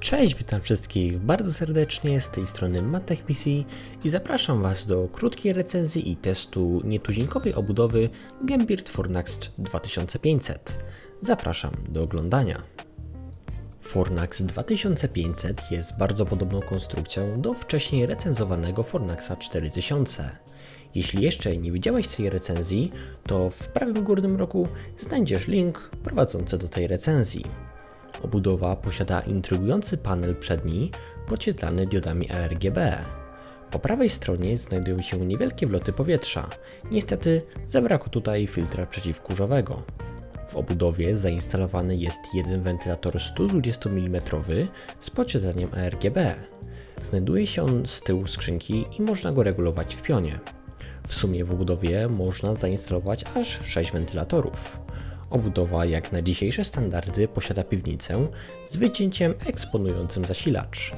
Cześć, witam wszystkich bardzo serdecznie, z tej strony MatechPC i zapraszam Was do krótkiej recenzji i testu nietuzinkowej obudowy Gambit Fornax 2500. Zapraszam do oglądania. Fornax 2500 jest bardzo podobną konstrukcją do wcześniej recenzowanego Fornaxa 4000. Jeśli jeszcze nie widziałeś tej recenzji, to w prawym górnym rogu znajdziesz link prowadzący do tej recenzji. Obudowa posiada intrygujący panel przedni podświetlany diodami ARGB. Po prawej stronie znajdują się niewielkie wloty powietrza. Niestety zabrakło tutaj filtra przeciwkurzowego. W obudowie zainstalowany jest jeden wentylator 120 mm z podświetleniem ARGB. Znajduje się on z tyłu skrzynki i można go regulować w pionie. W sumie w obudowie można zainstalować aż 6 wentylatorów. Obudowa, jak na dzisiejsze standardy, posiada piwnicę z wycięciem eksponującym zasilacz.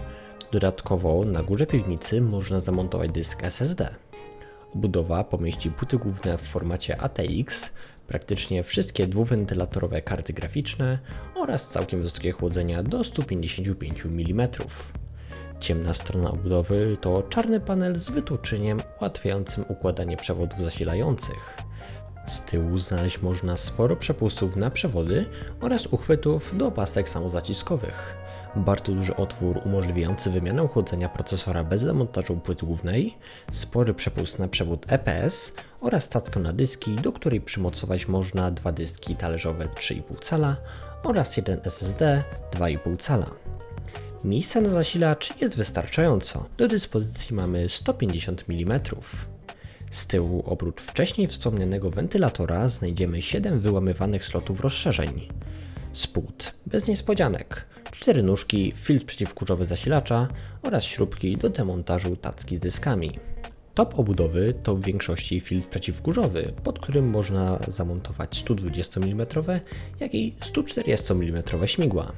Dodatkowo na górze piwnicy można zamontować dysk SSD. Obudowa pomieści płyty główne w formacie ATX, praktycznie wszystkie dwuwentylatorowe karty graficzne oraz całkiem wysokie chłodzenia do 155 mm. Ciemna strona obudowy to czarny panel z wytłuczeniem ułatwiającym układanie przewodów zasilających. Z tyłu znaleźć można sporo przepustów na przewody oraz uchwytów do opastek samozaciskowych. Bardzo duży otwór umożliwiający wymianę chłodzenia procesora bez demontażu płyty głównej, spory przepust na przewód EPS oraz stackę na dyski, do której przymocować można dwa dyski talerzowe 3,5 cala oraz jeden SSD 2,5 cala. Miejsca na zasilacz jest wystarczająco. Do dyspozycji mamy 150 mm. Z tyłu, oprócz wcześniej wspomnianego wentylatora, znajdziemy 7 wyłamywanych slotów rozszerzeń. Spód, bez niespodzianek, 4 nóżki, filtr przeciwkurzowy zasilacza oraz śrubki do demontażu tacki z dyskami. Top obudowy to w większości filtr przeciwkurzowy, pod którym można zamontować 120 mm, jak i 140 mm śmigła.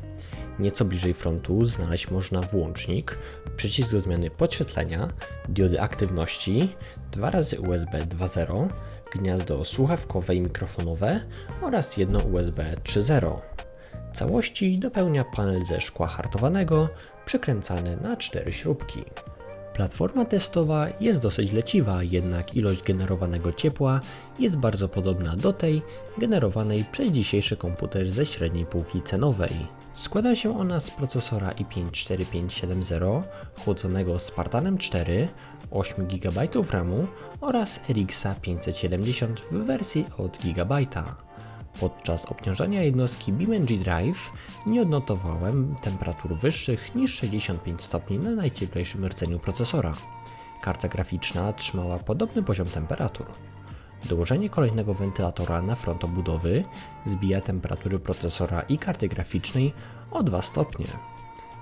Nieco bliżej frontu znaleźć można włącznik, przycisk do zmiany podświetlenia, diody aktywności, dwa razy USB 2.0, gniazdo słuchawkowe i mikrofonowe oraz jedno USB 3.0. Całości dopełnia panel ze szkła hartowanego, przykręcany na cztery śrubki. Platforma testowa jest dosyć leciwa, jednak ilość generowanego ciepła jest bardzo podobna do tej generowanej przez dzisiejszy komputer ze średniej półki cenowej. Składa się ona z procesora i5 4570 chłodzonego Spartanem 4, 8 GB RAMu oraz RX 570 w wersji od GB. Podczas obciążania jednostki BeamNG Drive nie odnotowałem temperatur wyższych niż 65 stopni na najcieplejszym rdzeniu procesora. Karta graficzna trzymała podobny poziom temperatur. Dołożenie kolejnego wentylatora na front obudowy zbija temperatury procesora i karty graficznej o 2 stopnie.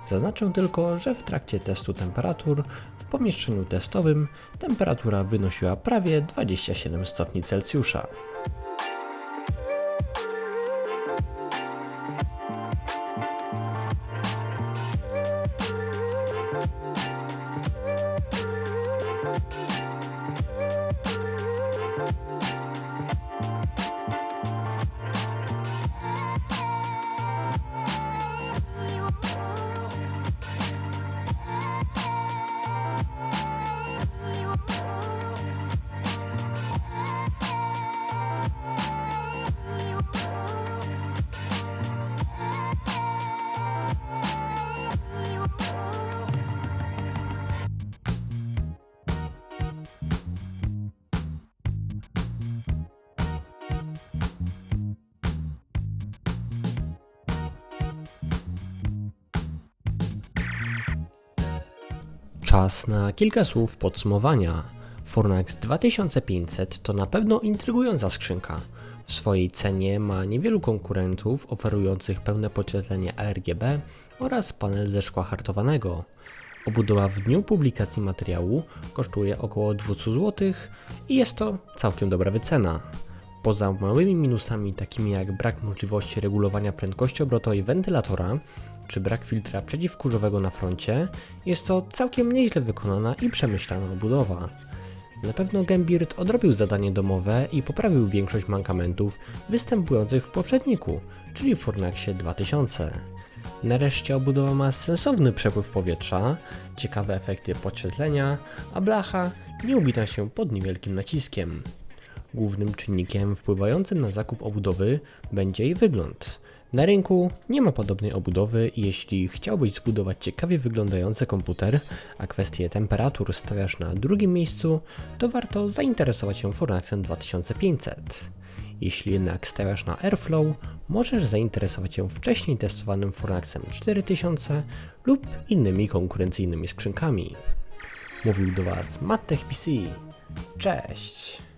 Zaznaczę tylko, że w trakcie testu temperatur w pomieszczeniu testowym temperatura wynosiła prawie 27 stopni Celsjusza. Czas na kilka słów podsumowania. Fornax 2500 to na pewno intrygująca skrzynka. W swojej cenie ma niewielu konkurentów oferujących pełne podświetlenie ARGB oraz panel ze szkła hartowanego. Obudowa w dniu publikacji materiału kosztuje około 200 zł i jest to całkiem dobra wycena. Poza małymi minusami takimi jak brak możliwości regulowania prędkości obrotowej wentylatora, czy brak filtra przeciwkurzowego na froncie, jest to całkiem nieźle wykonana i przemyślana obudowa. Na pewno Gambit odrobił zadanie domowe i poprawił większość mankamentów występujących w poprzedniku, czyli w Fornaxie 2000. Nareszcie obudowa ma sensowny przepływ powietrza, ciekawe efekty podświetlenia, a blacha nie ubita się pod niewielkim naciskiem. Głównym czynnikiem wpływającym na zakup obudowy będzie jej wygląd. Na rynku nie ma podobnej obudowy i jeśli chciałbyś zbudować ciekawie wyglądający komputer, a kwestię temperatur stawiasz na drugim miejscu, to warto zainteresować się Fornaxem 2500. Jeśli jednak stawiasz na Airflow, możesz zainteresować się wcześniej testowanym Fornaxem 4000 lub innymi konkurencyjnymi skrzynkami. Mówił do Was Mattech PC. Cześć!